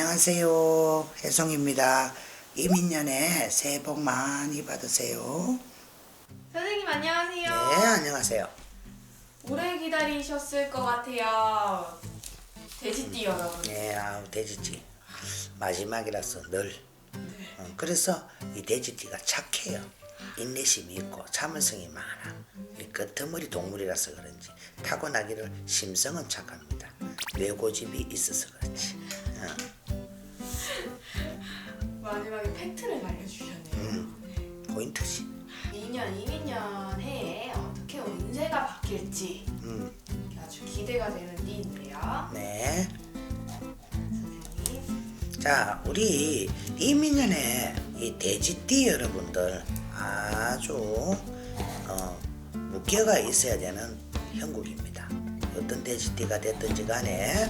안녕하세요. 혜성입니다. 이민년에 새해 복 많이 받으세요. 선생님 안녕하세요. 네, 안녕하세요. 오래 기다리셨을 것 같아요. 돼지띠 여러분. 네, 아우, 돼지띠. 마지막이라서 늘. 어, 그래서 이 돼지띠가 착해요. 인내심이 있고 참을성이 많아. 이 끄트머리 동물이라서 그런지 타고나기를 심성은 착합니다. 뇌고집이 있어서 그렇지. 어, 마지막에 팩트를 알려주셨네요. 네. 포인트지. 2년, 이민년 해에 어떻게 운세가 바뀔지 음, 아주 기대가 되는 띠인데요. 네. 선생님. 자, 우리 이민년에 이 돼지띠 여러분들 아주 어, 묶여가 있어야 되는 형국입니다. 어떤 돼지띠가 됐든지 간에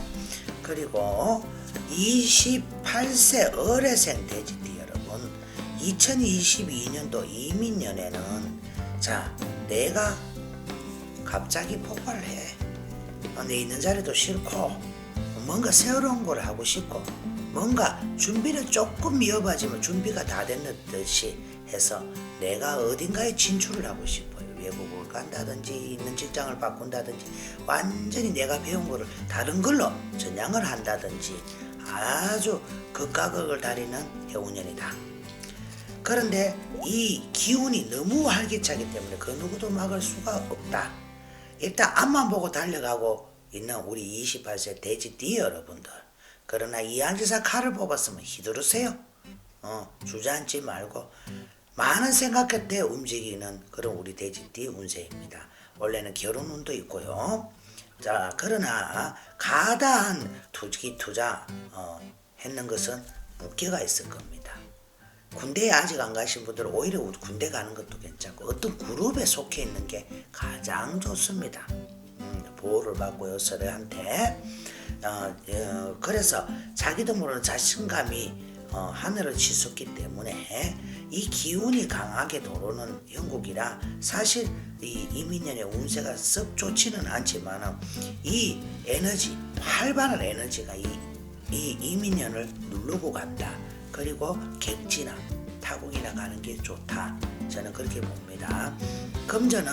그리고 28세 어뢰생 여러분 2022년도 이민년에는 자 내가 갑자기 폭발을 해. 어, 내 있는 자리도 싫고 뭔가 새로운 걸 하고 싶고 뭔가 준비를 조금 미어봐지면 준비가 다 됐는 듯이 해서 내가 어딘가에 진출을 하고 싶어요. 외국을 간다든지 있는 직장을 바꾼다든지 완전히 내가 배운 거를 다른 걸로 전향을 한다든지 아주 극과 극을 다리는 해운년이다. 그런데 이 기운이 너무 활기차기 때문에 그 누구도 막을 수가 없다. 일단 앞만 보고 달려가고 있는 우리 28세 돼지띠 여러분들. 그러나 이양지사 칼을 뽑았으면 휘두르세요. 어, 주저앉지 말고 많은 생각 끝에 움직이는 그런 우리 돼지띠 운세입니다. 원래는 결혼 운도 있고요. 자, 그러나 가다한 투기 투자 어, 했는 것은 무게가 있을 겁니다. 군대에 아직 안 가신 분들은 오히려 군대 가는 것도 괜찮고 어떤 그룹에 속해 있는 게 가장 좋습니다. 음, 보호를 받고요 서로한테 어, 어, 그래서 자기도 모르는 자신감이 어, 하늘을 치솟기 때문에 이 기운이 강하게 도는 형국이라 사실 이 이민년의 운세가 썩 좋지는 않지만 이 에너지 활발한 에너지가 이, 이 이민년을 누르고 간다. 그리고 객지나 타국이나 가는 게 좋다. 저는 그렇게 봅니다. 금전은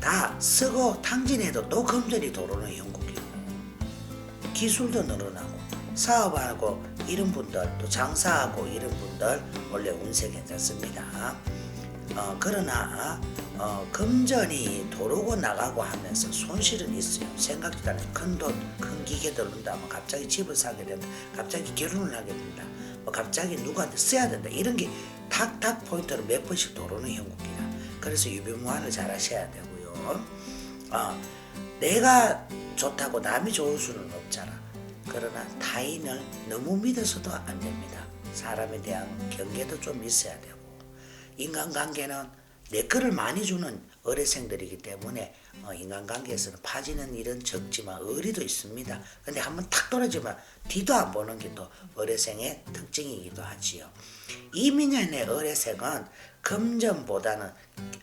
다 쓰고 탕진해도 또 금전이 도로는 형국이고 기술도 늘어나고 사업하고 이런 분들 또 장사하고 이런 분들 원래 운세 괜찮습니다. 어, 그러나 어, 금전이 도르고 나가고 하면서 손실은 있어요. 생각지도 않은 큰 돈, 큰 기계 들어온다. 뭐 갑자기 집을 사게 된다. 갑자기 결혼을 하게 된다. 뭐 갑자기 누구한테 써야 된다. 이런 게 탁탁 포인트로 몇 번씩 도르는 형국이라. 그래서 유비무환을 잘 하셔야 되고요. 어, 내가 좋다고 남이 좋을 수는 없잖아. 그러나 타인을 너무 믿어서도 안 됩니다. 사람에 대한 경계도 좀 있어야 되고 인간관계는 내 거를 많이 주는 어뢰생들이기 때문에 어, 인간관계에서는 파지는 일은 적지만 의리도 있습니다. 근데 한번 탁 떨어지면 뒤도 안 보는 게 또 어뢰생의 특징이기도 하지요. 이민년의 어뢰생은 금전보다는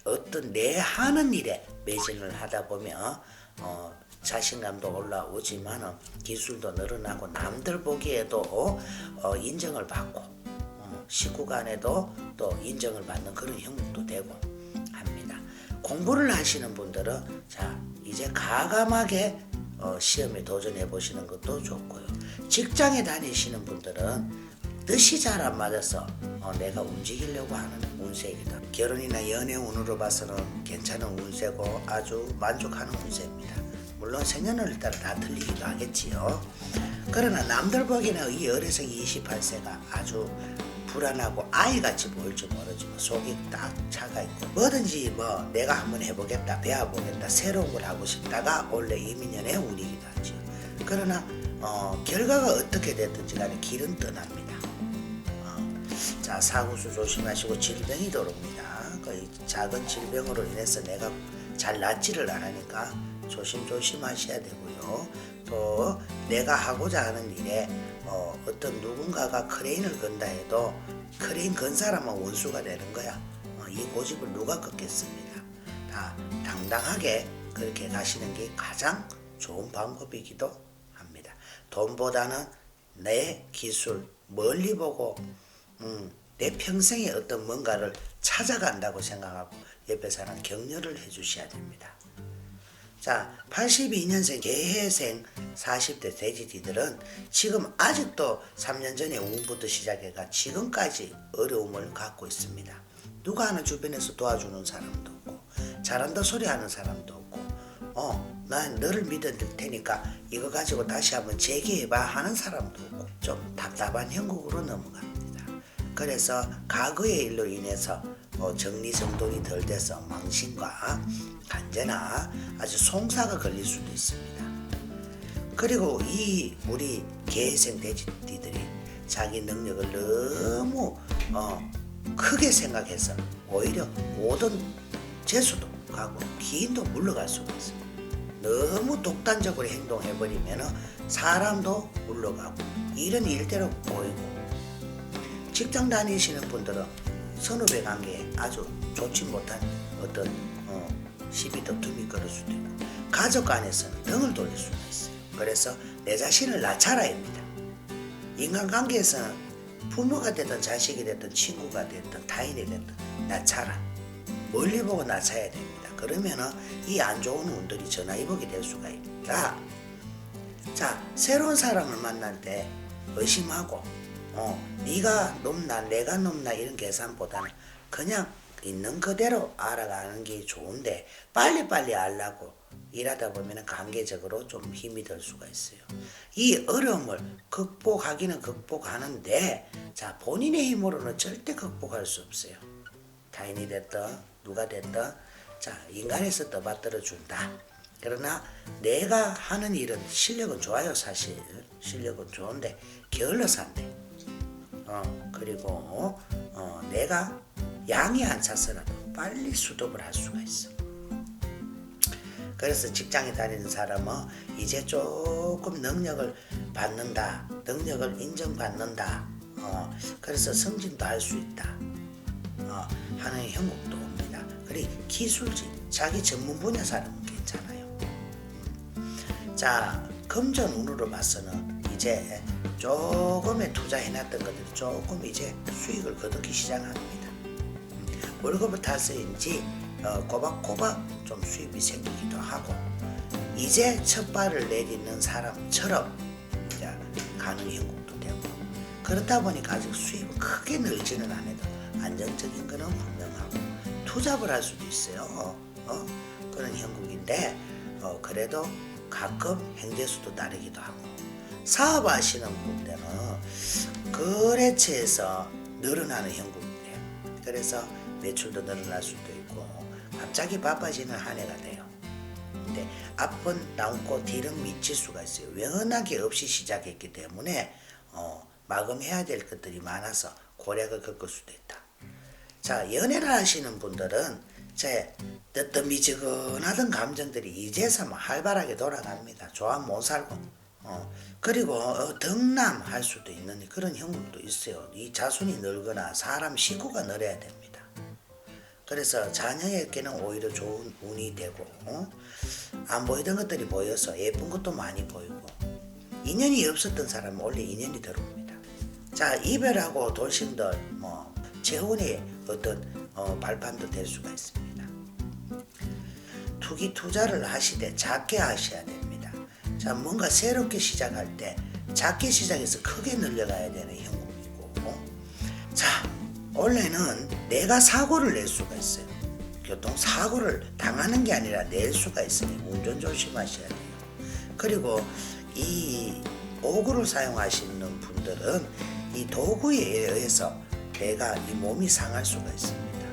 어떤 내 하는 일에 매진을 하다 보면 어, 자신감도 올라오지만 기술도 늘어나고 남들 보기에도 어, 인정을 받고 어, 식구 간에도 또 인정을 받는 그런 형국도 되고. 공부를 하시는 분들은 자 이제 가감하게 어, 시험에 도전해 보시는 것도 좋고요. 직장에 다니시는 분들은 뜻이 잘 안 맞아서 어, 내가 움직이려고 하는 운세이기다. 결혼이나 연애 운으로 봐서는 괜찮은 운세고 아주 만족하는 운세입니다. 물론 생년월일 따라 다 틀리기도 하겠지요. 그러나 남들 보기에는 이 어려서 28세가 아주 불안하고 아이같이 보일지 모르지만 속이 딱 차가 있고 뭐든지 뭐 내가 한번 해보겠다 배워보겠다 새로운 걸 하고 싶다가 원래 이민년의 운이기도 하죠. 그러나 어, 결과가 어떻게 됐든지 간에 길은 떠납니다. 어, 자 사구수 조심하시고 질병이 들어옵니다. 그 작은 질병으로 인해서 내가 잘 낫지를 않으니까 조심조심 하셔야 되고요. 또 내가 하고자 하는 일에 어, 어떤 누군가가 크레인을 건다 해도 크레인 건 사람은 원수가 되는 거야. 어, 이 고집을 누가 꺾겠습니다. 다 당당하게 그렇게 가시는 게 가장 좋은 방법이기도 합니다. 돈보다는 내 기술 멀리 보고 음, 내 평생에 어떤 뭔가를 찾아간다고 생각하고 옆에 사람 격려를 해주셔야 됩니다. 자, 82년생 개해생 40대 돼지띠들은 지금 아직도 3년 전에 우음부터 시작해가 지금까지 어려움을 갖고 있습니다. 누가 하나 주변에서 도와주는 사람도 없고 잘한다 소리 하는 사람도 없고 어, 난 너를 믿을 테니까 이거 가지고 다시 한번 재기해봐 하는 사람도 없고 좀 답답한 형국으로 넘어갑니다. 그래서 과거의 일로 인해서 어, 정리정돈이 덜 돼서 망신과 간제나 아주 송사가 걸릴 수도 있습니다. 그리고 이 우리 개생 돼지띠들이 자기 능력을 너무 어, 크게 생각해서 오히려 모든 재수도 가고 기인도 물러갈 수가 있어요. 너무 독단적으로 행동해버리면 사람도 물러가고 이런 일대로 보이고 직장 다니시는 분들은 선후배 관계에 아주 좋지 못한 어떤 어, 시비 다툼이 걸을 수도 있고 가족 간에서는 등을 돌릴 수가 있어요. 그래서 내 자신을 낮춰라 합니다. 인간관계에서는 부모가 됐든 자식이 됐든 친구가 됐든 타인이 됐든 낮춰라. 멀리 보고 낮춰야 됩니다. 그러면은 이 안 좋은 운들이 전화위복이 될 수가 있다. 자, 새로운 사람을 만날 때 의심하고 어, 네가 높나 내가 높나 이런 계산보다는 그냥 있는 그대로 알아가는 게 좋은데 빨리빨리 알라고 일하다 보면 관계적으로 좀 힘이 들 수가 있어요. 이 어려움을 극복하기는 극복하는데 자 본인의 힘으로는 절대 극복할 수 없어요. 타인이 됐든 누가 됐든 자 인간에서 떠받들어 준다. 그러나 내가 하는 일은 실력은 좋아요 사실 실력은 좋은데 게을러서 안 돼. 어 그리고 어 내가 양이 안 찼어라도 빨리 수독을 할 수가 있어. 그래서 직장에 다니는 사람은 이제 조금 능력을 받는다, 능력을 인정받는다. 어, 그래서 승진도 할 수 있다. 어, 하는 형국도 옵니다. 그리고 기술직, 자기 전문 분야 사람은 괜찮아요. 음. 자, 금전 운으로 봐서는 이제 조금의 투자해놨던 것들이 조금 이제 수익을 거두기 시작합니다. 음, 월급을 타서인지 어, 꼬박꼬박 좀 수입이 생기기도 하고 이제 첫 발을 내딛는 사람처럼 가는 형국도 되고 그렇다 보니까 아직 수입은 크게 늘지는 않아도 안정적인 거는 분명하고 투잡을 할 수도 있어요. 어? 그런 형국인데 어, 그래도 가끔 행재수도 따르기도 하고 사업하시는 분들은 거래처에서 늘어나는 형국이에요. 그래서 매출도 늘어날 수도 있고 갑자기 바빠지는 한 해가 돼요. 근데 앞은 남고 뒤는 미칠 수가 있어요. 워낙에 없이 시작했기 때문에 어, 마감해야 될 것들이 많아서 고략을 겪을 수도 있다. 자 연애를 하시는 분들은 제 뜨뜻미지근하던 감정들이 이제서 막 활발하게 돌아갑니다. 좋아 못 살고 어, 그리고 어, 덕남 할 수도 있는 그런 형국도 있어요. 이 자손이 늘거나 사람 식구가 늘어야 됩니다. 그래서 자녀에게는 오히려 좋은 운이 되고 어? 안 보이던 것들이 보여서 예쁜 것도 많이 보이고 인연이 없었던 사람은 원래 인연이 들어옵니다. 자 이별하고 돌싱들 뭐 재혼의 어떤 어, 발판도 될 수가 있습니다. 투기 투자를 하시되 작게 하셔야 됩니다. 자 뭔가 새롭게 시작할 때 작게 시작해서 크게 늘려가야 되는 형국이고 어? 자 원래는 내가 사고를 낼 수가 있어요. 교통 사고를 당하는 게 아니라 낼 수가 있으니 운전 조심하셔야 돼요. 그리고 이 도구를 사용하시는 분들은 이 도구에 의해서 내가 이 몸이 상할 수가 있습니다.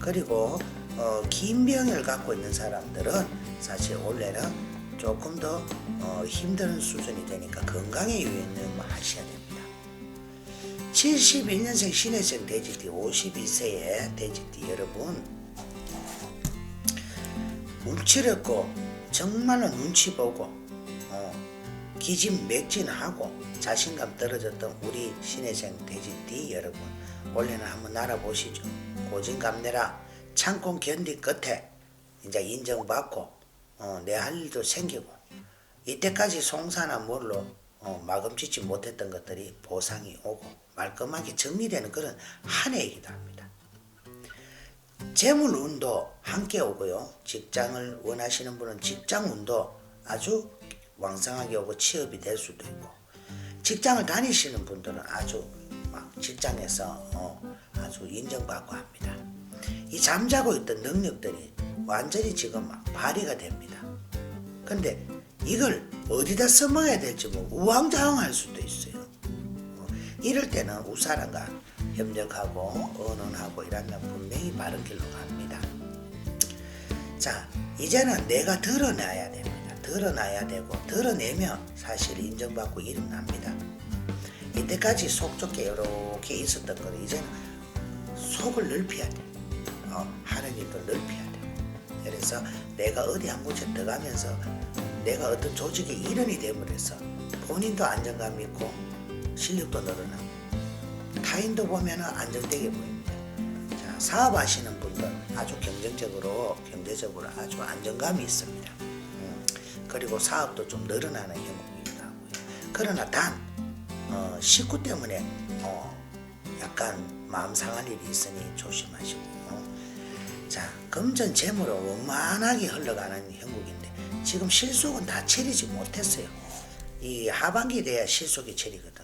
그리고 어, 긴 병을 갖고 있는 사람들은 사실 원래는 조금 더 어, 힘든 수준이 되니까 건강에 유의는 뭐 하셔야 됩니다. 71년생 신혜생 돼지띠 52세의 돼지띠. 여러분 움츠렸고 정말로 눈치 보고 어, 기진맥진하고 자신감 떨어졌던 우리 신혜생 돼지띠 여러분 원래는 한번 날아보시죠. 고진감내라. 참고 견딘 끝에 이제 인정받고 어, 내할 일도 생기고 이때까지 송사나 뭘로 어, 마감짓지 못했던 것들이 보상이 오고 말끔하게 정리되는 그런 한 해이기도 합니다. 재물 운도 함께 오고요. 직장을 원하시는 분은 직장 운도 아주 왕성하게 오고 취업이 될 수도 있고 직장을 다니시는 분들은 아주 막 직장에서 어, 아주 인정받고 합니다. 이 잠자고 있던 능력들이 완전히 지금 막 발휘가 됩니다. 근데 이걸 어디다 써먹어야 될지 뭐 우왕좌왕할 수도 있어요. 어, 이럴 때는 우사람과 협력하고 언언하고 이러면 분명히 바른 길로 갑니다. 자, 이제는 내가 드러나야 됩니다. 드러나야 되고 드러내면 사실 인정받고 이름 납니다. 이때까지 속 좁게 이렇게 있었던 거는 이제는 속을 넓혀야 돼. 어, 하는 일도 넓혀야 돼. 그래서 내가 어디 한 곳에 들어가면서 내가 어떤 조직의 일원이 됨으로써 본인도 안정감 있고 실력도 늘어나고 타인도 보면은 안정되게 보입니다. 자, 사업하시는 분들 아주 경쟁적으로 경제적으로 아주 안정감이 있습니다. 음, 그리고 사업도 좀 늘어나는 형국이기도 하고요. 그러나 단 어, 식구 때문에 어, 약간 마음 상할 일이 있으니 조심하시고 금전 재물은 원만하게 흘러가는 형국인데 지금 실속은 다 처리지 못했어요. 이 하반기 돼야 실속이 처리거든.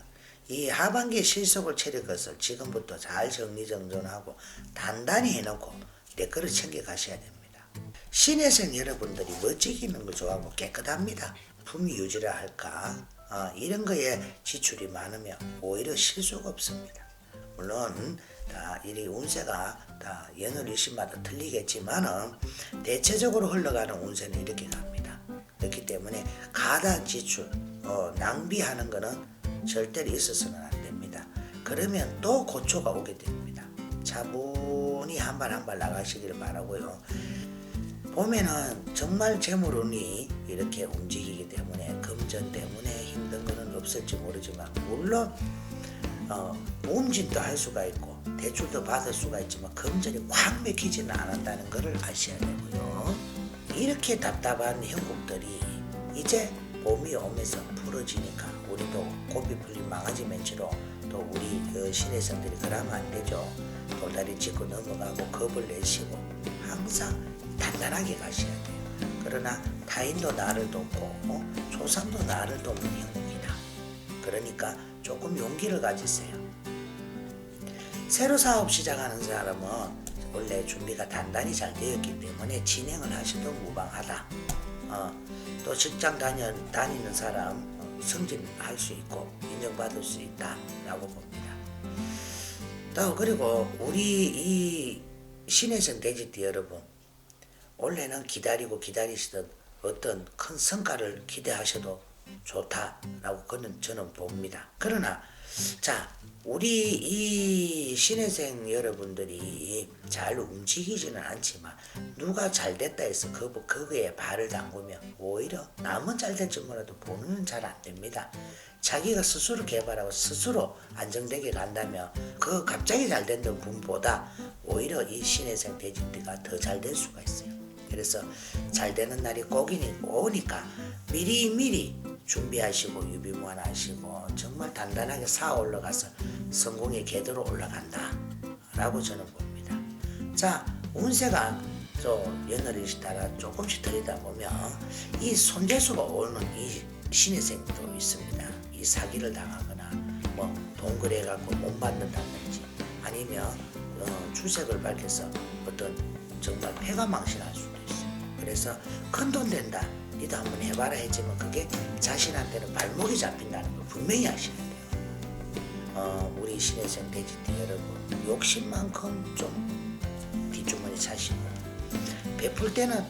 이 하반기 실속을 처리 것을 지금부터 잘 정리정돈하고 단단히 해놓고 내 거를 챙겨 가셔야 됩니다. 신혜생 여러분들이 멋지게 있는 걸 좋아하고 깨끗합니다. 품위 유지를 할까? 어, 이런 거에 지출이 많으면 오히려 실수가 없습니다. 물론 다 이리 운세가 다 연월일신마다 틀리겠지만은 대체적으로 흘러가는 운세는 이렇게 갑니다. 그렇기 때문에 가다 지출, 어, 낭비하는 거는 절대로 있어서는 안 됩니다. 그러면 또 고초가 오게 됩니다. 차분히 한 발 한 발 나가시길 바라고요. 보면은 정말 재물운이 이렇게 움직이기 때문에 금전 때문에 힘든 거는 없을지 모르지만 물론 어, 모음진도 할 수가 있고 대출도 받을 수가 있지만 금전이 확 맥히지는 않았다는 것을 아셔야 되고요. 이렇게 답답한 형국들이 이제 봄이 오면서 풀어지니까 우리도 고삐 풀린 망아지 멘치로 또 우리 그 신혜성들이 그러면 안 되죠. 돌다리 짚고 넘어가고 겁을 내시고 항상 단단하게 가셔야 돼요. 그러나 타인도 나를 돕고 어? 조상도 나를 돕는 형국이다. 그러니까 조금 용기를 가지세요. 새로 사업 시작하는 사람은 원래 준비가 단단히 잘 되었기 때문에 진행을 하셔도 무방하다. 어, 또 직장 다녀, 다니는 사람 어, 승진할 수 있고 인정받을 수 있다라고 봅니다. 또 그리고 우리 이 신혜성 돼지띠 여러분 원래는 기다리고 기다리시던 어떤 큰 성과를 기대하셔도 좋다라고 저는 봅니다. 그러나 자 우리 이 신혜생 여러분들이 잘 움직이지는 않지만 누가 잘 됐다 해서 그 그거에 발을 담그면 오히려 남은 잘 될지 몰라도 본인은 잘 안 됩니다. 자기가 스스로 개발하고 스스로 안정되게 간다면 그 갑자기 잘 된다는 분보다 오히려 이 신혜생 돼지띠가 더 잘 될 수가 있어요. 그래서 잘 되는 날이 꼭이니 오니까 미리 미리 준비하시고 유비무환하시고 정말 단단하게 쌓아 올라가서 성공의 궤도로 올라간다 라고 저는 봅니다 자 운세가 또 연월일시 따라 조금씩 들이다 보면 이 손재수가 오는 이 신혜생도 있습니다 이 사기를 당하거나 뭐 동거래 갖고 못 받는다든지 아니면 어, 주색을 밝혀서 어떤 정말 폐가 망신할 수도 있어요. 그래서 큰 돈 된다. 니도 한번 해봐라 했지만 그게 자신한테는 발목이 잡힌다는 걸 분명히 돼요. 어, 우리 신혜생 돼지띠 여러분 욕심만큼 좀 뒷주머니 차시고 베풀 때는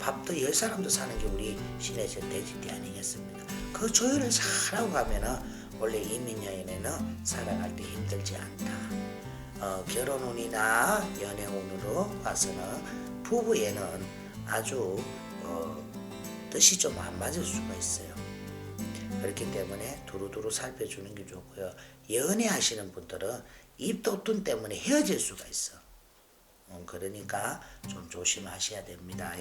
밥도 열 사람도 사는 게 우리 신혜생 돼지띠 아니겠습니까? 그 조율을 잘하고 가면은 원래 이민여인에는 살아갈 때 힘들지 않다. 어, 결혼운이나 연애운으로 봐서는 부부에는 아주 어, 뜻이 좀 안 맞을 수가 있어요. 그렇기 때문에 두루두루 살펴주는 게 좋고요. 연애 하시는 분들은 입도돈 때문에 헤어질 수가 있어. 어, 그러니까 좀 조심하셔야 됩니다.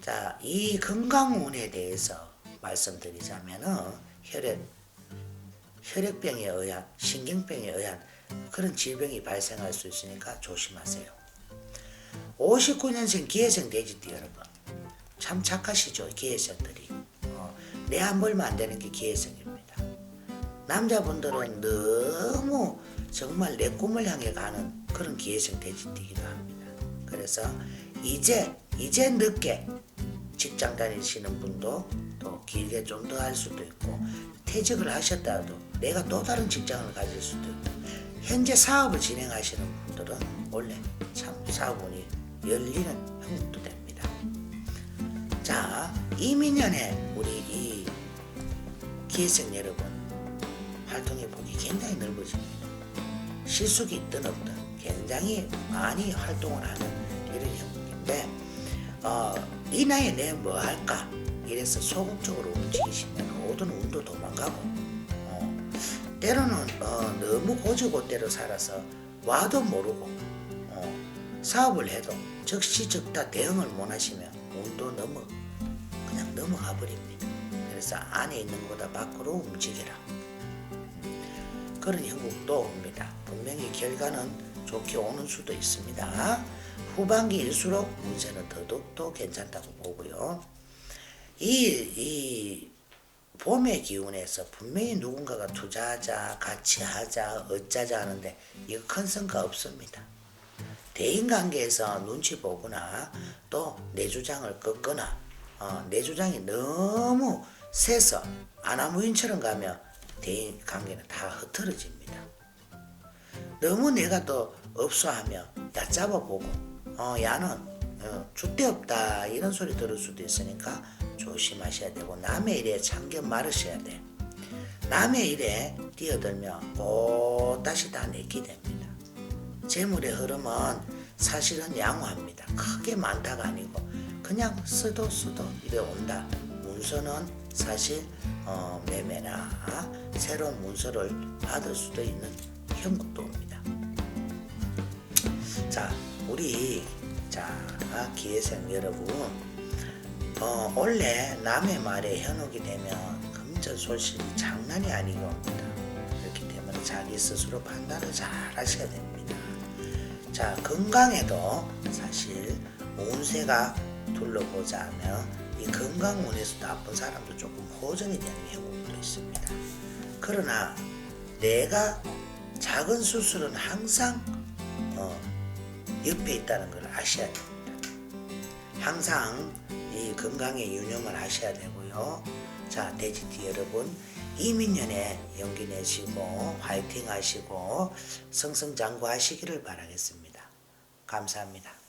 자, 이 건강운에 대해서 말씀드리자면은 혈액 혈액병에 의한 신경병에 의한 그런 질병이 발생할 수 있으니까 조심하세요. 59년생 기회생 돼지띠 여러분 참 착하시죠 기회생들이 어, 내안 벌면 안 되는 게 기회생입니다. 남자분들은 너무 정말 내 꿈을 향해 가는 그런 기회생 돼지띠기도 합니다. 그래서 이제 이제 늦게 직장 다니시는 분도 또 길게 좀 더 할 수도 있고 퇴직을 하셨다도 내가 또 다른 직장을 가질 수도 있고 현재 사업을 진행하시는 분들은 원래 참 사업운이 열리는 형국도 됩니다. 자 이민년에 우리 이 기회생 여러분 활동의 폭이 굉장히 넓어집니다. 실속이 있든 없든 굉장히 많이 활동을 하는 이런 형국인데 어, 이 나이에 내 뭐 할까 이래서 소극적으로 움직이시면 모든 운도 도망가고 어, 때로는 어, 너무 고지고대로 살아서 와도 모르고 어, 사업을 해도 즉시즉다 대응을 못 하시면 운도 넘어 그냥 넘어가 버립니다. 그래서 안에 있는 것보다 밖으로 움직여라. 그런 형국도 옵니다. 분명히 결과는 좋게 오는 수도 있습니다. 후반기일수록 운세는 더더욱더 괜찮다고 보고요. 이, 이 봄의 기운에서 분명히 누군가가 투자하자, 같이 하자, 어쩌자 하는데 이거 큰 성과 없습니다. 대인관계에서 눈치 보거나 또 내 주장을 꺾거나 어, 내 주장이 너무 세서 아나무인처럼 가면 대인관계는 다 흐트러집니다. 너무 내가 또 없어하며 얕잡아 보고 어 야는 어, 줏대 없다 이런 소리 들을 수도 있으니까 조심하셔야 되고 남의 일에 참견 말으셔야 돼. 남의 일에 뛰어들면 꼭 다시 다 내게 됩니다. 재물의 흐름은 사실은 양호합니다. 크게 많다가 아니고 그냥 쓰도 쓰도 이래 온다. 문서는 사실 어, 매매나 새로운 문서를 받을 수도 있는 형국도 옵니다. 자, 우리 자 기회생 여러분, 어, 원래 남의 말에 현혹이 되면 금전 소실이 장난이 아니고 옵니다. 그렇기 때문에 자기 스스로 판단을 잘 하셔야 됩니다. 자, 건강에도 사실 운세가 둘러보자면 이 건강 운에서 나쁜 사람도 조금 호전이 되는 경우도 있습니다. 그러나 내가 작은 수술은 항상 어, 옆에 있다는 걸 아셔야 됩니다. 항상 이 건강에 유념을 하셔야 되고요. 자, 돼지띠 여러분, 이민년에 용기 내시고 화이팅 하시고 승승장구 하시기를 바라겠습니다. 감사합니다.